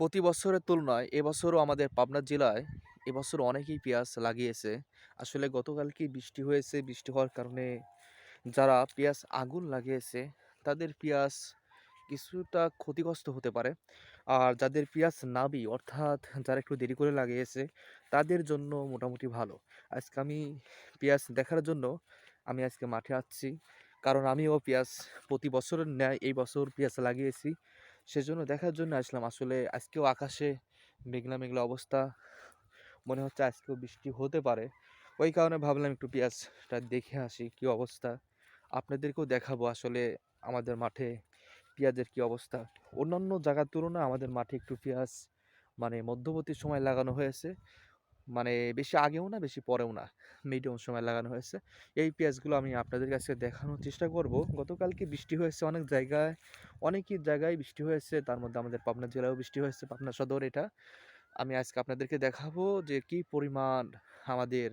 প্রতি বছরের তুলনায় এবছরও আমাদের পাবনা জেলায় এবছর অনেকেই পেঁয়াজ লাগিয়েছে। আসলে গতকালকেই বৃষ্টি হয়েছে। বৃষ্টি হওয়ার কারণে যারা পেঁয়াজ আগুন লাগিয়েছে, তাদের পেঁয়াজ কিছুটা ক্ষতিগ্রস্ত হতে পারে। আর যাদের পেঁয়াজ নাবি, অর্থাৎ যারা একটু দেরি করে লাগিয়েছে, তাদের জন্য মোটামুটি ভালো। আজকে আমি পেঁয়াজ দেখার জন্য আমি আজকে মাঠে আসছি। কারণ আমিও পেঁয়াজ প্রতি বছরের ন্যায় এই বছর পেঁয়াজ লাগিয়েছি। সেজন্য দেখার জন্য আসলাম। আসলে আজকেও আকাশে মেঘলা, মেঘলা অবস্থা। মনে হচ্ছে আজকেও বৃষ্টি হতে পারে। ওই কারণে ভাবলাম একটু পেঁয়াজটা দেখে আসি কি অবস্থা। আপনাদেরকেও দেখাবো আসলে আমাদের মাঠে পেঁয়াজের কি অবস্থা। অন্যান্য জায়গার তুলনায় আমাদের মাঠে একটু পেঁয়াজ মানে মধ্যবর্তী সময় লাগানো হয়েছে। মানে বেশি আগেও না, বেশি পরেও না। মিডিয়াম সময় লাগানো হয়েছে। এই পেঁয়াজগুলো আমি আপনাদের কাছে দেখানোর চেষ্টা করব। গতকালকে বৃষ্টি হয়েছে অনেক জায়গায়। অনেকই জায়গায় বৃষ্টি হয়েছে। তার মধ্যে আমাদের পাবনা জেলায়ও বৃষ্টি হয়েছে। পাবনা সদর এটা। আমি আজকে আপনাদেরকে দেখাবো যে কি পরিমাণ আমাদের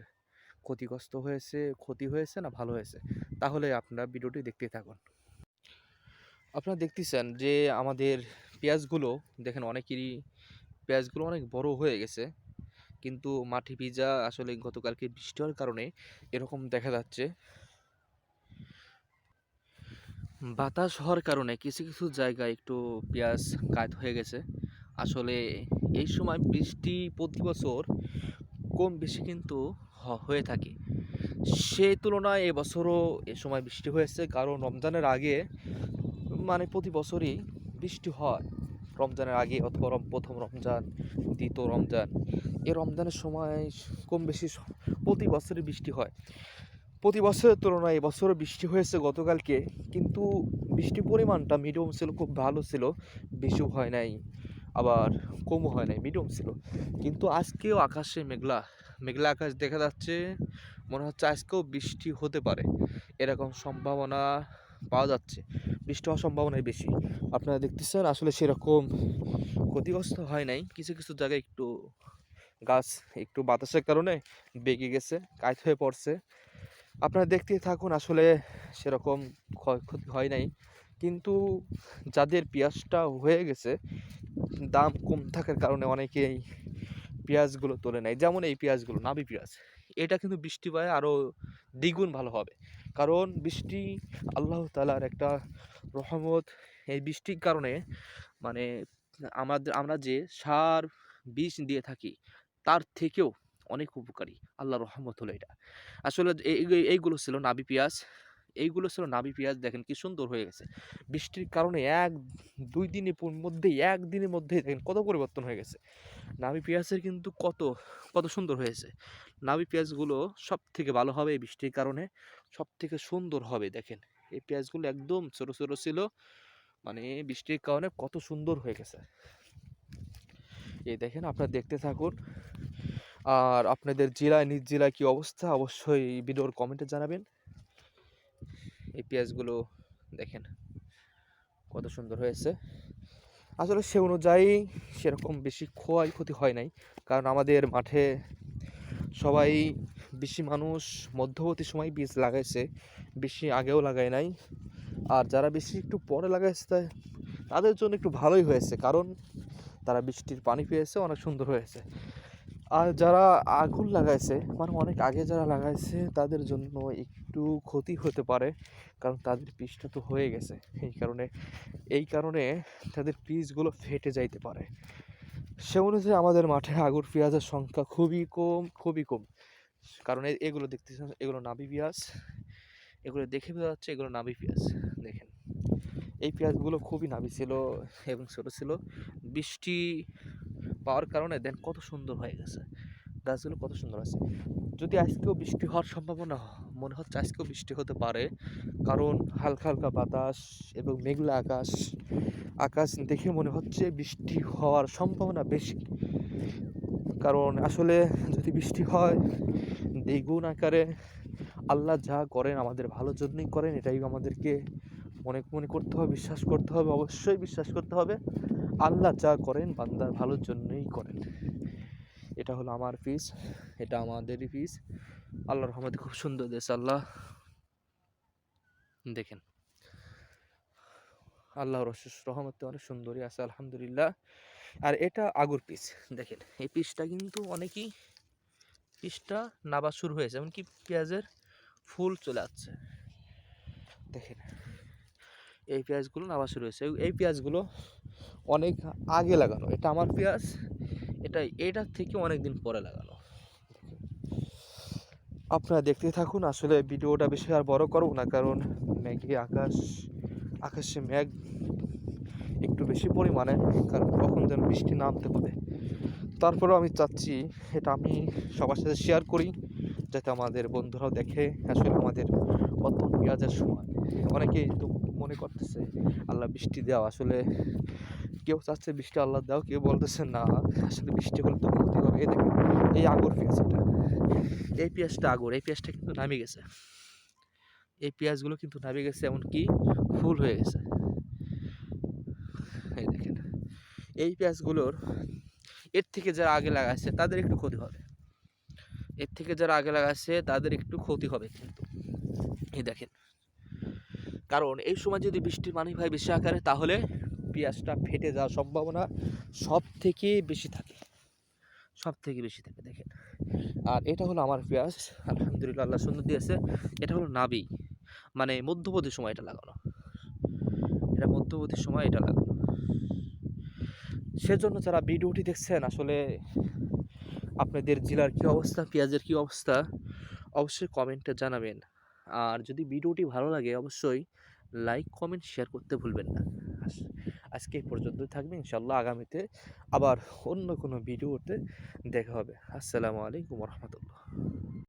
ক্ষতিগ্রস্ত হয়েছে, ক্ষতি হয়েছে না ভালো হয়েছে। তাহলে আপনারা ভিডিওটি দেখতেই থাকুন। আপনারা দেখতেছেন যে আমাদের পেঁয়াজগুলো দেখেন অনেকেরই পেঁয়াজগুলো অনেক বড় হয়ে গেছে। কিন্তু মাটি ভিজা আসলে গতকালকে বৃষ্টি হওয়ার কারণে এরকম দেখা যাচ্ছে। বাতাস হওয়ার কারণে কিছু, কিছু জায়গায় একটু পেঁয়াজ কাত হয়ে গেছে। আসলে এই সময় বৃষ্টি প্রতি বছর কম বেশি কিন্তু হয়ে থাকে। সেই তুলনায় এবছরও এ সময় বৃষ্টি হয়েছে। কারণ রমজানের আগে মানে প্রতি বছরই বৃষ্টি হয়। রমজানের আগে অথবা ১ম রমজান, দ্বিতীয় রমজান। এই রমজানের সময় কম বেশি প্রতি বছরই বৃষ্টি হয়। প্রতি বছরের তুলনায় এবছরও বৃষ্টি হয়েছে গতকালকে। কিন্তু বৃষ্টির পরিমাণটা মিডিয়াম ছিল, খুব ভালো ছিল। বেশিও হয় নাই, আবার কমও হয় নাই, মিডিয়াম ছিল। কিন্তু আজকেও আকাশে মেঘলা, মেঘলা আকাশ দেখা যাচ্ছে। মনে হচ্ছে আজকেও বৃষ্টি হতে পারে। এরকম সম্ভাবনা পাওয়া যাচ্ছে। বৃষ্টি হওয়ার সম্ভাবনাই বেশি। আপনারা দেখতেছেন আসলে সেরকম ক্ষতিগ্রস্ত হয় নাই। কিছু, কিছু জায়গায় একটু গাছ একটু বাতাসের কারণে বেগে গেছে, কাত হয়ে পড়ছে। আপনারা দেখতেই থাকুন আসলে সেরকম ক্ষয়ক্ষতি হয় নাই। কিন্তু যাদের পেঁয়াজটা হয়ে গেছে দাম কম থাকার কারণে অনেকেই পেঁয়াজগুলো তোলে নেয় যেমন এই পেঁয়াজগুলো নাবি পেঁয়াজ। এটা কিন্তু বৃষ্টি পায় আরও দ্বিগুণ ভালো হবে। কারণ বৃষ্টি আল্লাহ তাআলার একটা রহমত। এই বৃষ্টির কারণে মানে আমাদের আমরা যে সার, বিষ দিয়ে থাকি তার থেকেও অনেক উপকারী। আল্লাহর রহমত হলো এটা। আসলে এই এই এইগুলো ছিল নাবি পেঁয়াজ। এইগুলো ছিল নাবি পেঁয়াজ দেখেন কি সুন্দর হয়ে গেছে। বৃষ্টির কারণে ১-২ দিনের প মধ্যেই ১ দিনের মধ্যেই দেখেন কত পরিবর্তন হয়ে গেছে। নাবি পেঁয়াজের কিন্তু কত, কত সুন্দর হয়েছে। নাবি পেঁয়াজগুলো সব থেকে ভালো হবে এই বৃষ্টির কারণে। সবথেকে সুন্দর হবে দেখেন। এই পেঁয়াজগুলো একদম ছোট, ছোট ছিল। মানে বৃষ্টির কারণে কত সুন্দর হয়ে গেছে। এই দেখেন আপনারা দেখতে থাকুন। আর আপনাদের জেলায় নিজ জেলায় কী অবস্থা অবশ্যই ভিডিওর কমেন্টে জানাবেন। এই পেঁয়াজগুলো দেখেন কত সুন্দর হয়েছে। আসলে সে অনুযায়ী সেরকম বেশি ক্ষয় ক্ষতি হয় নাই। কারণ আমাদের মাঠে সবাই বেশি মানুষ মধ্যবর্তী সময়ে বীজ লাগাইছে। বেশি আগেও লাগায় নাই। আর যারা বেশি একটু পরে লাগাইছে তাদের জন্য একটু ভালোই হয়েছে। কারণ তারা বৃষ্টির পানি পেয়েছে, অনেক সুন্দর হয়েছে। আর যারা আগুন লাগাইছে মানে অনেক আগে যারা লাগাইছে তাদের জন্য একটু ক্ষতি হতে পারে। কারণ তাদের বীজটা তো হয়ে গেছে। এই কারণে এই কারণে তাদের বীজগুলো ফেটে যাইতে পারে। সে অনুযায়ী আমাদের মাঠে আগুর পেঁয়াজের সংখ্যা খুবই কম, খুবই কম। কারণ এগুলো দেখতেছেন এগুলো নাবি পেঁয়াজ। এগুলো দেখে বোঝা যাচ্ছে এগুলো নাবি পেঁয়াজ। দেখেন। এই পেঁয়াজগুলো খুবই নাবি ছিল এবং ছোটো ছিল। বৃষ্টি পাওয়ার কারণে দেন কত সুন্দর হয়ে গেছে। গাছগুলো কত সুন্দর আছে। যদি আজকেও বৃষ্টি হওয়ার সম্ভাবনা মনে হচ্ছে আজকেও বৃষ্টি হতে পারে। কারণ হালকা, হালকা বাতাস এবং মেঘলা আকাশ। আকাশ দেখে মনে হচ্ছে বৃষ্টি হওয়ার সম্ভাবনা বেশি। কারণ আসলে যদি বৃষ্টি হয় দ্বিগুণ আকারে আল্লাহ যা করেন আমাদের ভালোর জন্যই করেন এটাই আমাদেরকে মনে, মনে করতে হবে, বিশ্বাস করতে হবে, অবশ্যই বিশ্বাস করতে হবে। আল্লাহ যা করেন বান্দার ভালোর জন্যই করেন। এটা হলো আমার পিস। এটা আমাদেরই পিস। আল্লাহর রহমতে খুব সুন্দর দেশ আল্লাহ। দেখেন। আল্লাহর অশেষ রহমতে অনেক সুন্দরই আছে, আলহামদুলিল্লাহ। আর এটা আগুর পিস, দেখেন, এই পিসটা কিন্তু অনেকই, পিসটা নাবা শুরু হয়েছে, এমনকি পেঁয়াজের ফুল চলে আসছে দেখেন, এই পেঁয়াজগুলো নাবা শুরু হয়েছে, এই- পেঁয়াজগুলো অনেক আগে লাগানো, এটা আমার পেঁয়াজ, এটা এটার থেকে অনেক দিন পরে লাগানো আপনারা দেখতে থাকুন, আসলে ভিডিওটা বেশি আর বড় করব না, কারণ মেঘে আকাশ আকাশে মেঘ একটু বেশি পরিমাণে, কারণ কখন যেন বৃষ্টি নামতে পারে। তারপরেও আমি চাচ্ছি, এটা আমি সবার সাথে শেয়ার করি, যাতে আমাদের বন্ধুরাও দেখে, আসলে আমাদের প্রথম পেঁয়াজের সময়। অনেকেই তো মনে করতেছে, আল্লাহ বৃষ্টি দেওয়া, আসলে কেউ চাচ্ছে বৃষ্টি আল্লাহ দাও কেউ বলতেছে না, আসলে বৃষ্টি হলে তো ক্ষতি হবে। এই দেখেন, এই আগর পেঁয়াজ এই পেঁয়াজটা আগর এই পেঁয়াজটা কিন্তু নামে গেছে। এই পেঁয়াজগুলো কিন্তু নামে গেছে, এমনকি ফুল হয়ে গেছে। এই দেখেন, এই পেঁয়াজগুলোর এর থেকে যারা আগে লাগাচ্ছে তাদের একটু ক্ষতি হবে। এর থেকে যারা আগে লাগাচ্ছে তাদের একটু ক্ষতি হবে কিন্তু। এই দেখেন, কারণ এই সময় যদি বৃষ্টির পানি হয় বেশি আকারে, তাহলে পেঁয়াজটা ফেটে যাওয়ার সম্ভাবনা সব থেকে বেশি থাকে। সব থেকে বেশি থাকে, দেখেন। আর এটা হলো আমার পেঁয়াজ, আলহামদুলিল্লাহ আল্লাহ সুন্দর দিয়েছে। এটা হলো নাবি মানে মধ্যবর্তী সময় এটা লাগানো। এটা মধ্যবর্তী সময় এটা লাগানো। সেজন্য যারা ভিডিওটি দেখছেন, আসলে আপনাদের জেলার কী অবস্থা, পেঁয়াজের কী অবস্থা, অবশ্যই কমেন্টে জানাবেন। আর যদি ভিডিওটি ভালো লাগে, অবশ্যই লাইক, কমেন্ট, শেয়ার করতে ভুলবেন না। আজকে এই পর্যন্ত থাকবে। ইনশাল্লাহ আগামীতে আবার অন্য কোনো ভিডিওতে দেখা হবে। আসসালামু আলাইকুম রহমতুল্লাহ।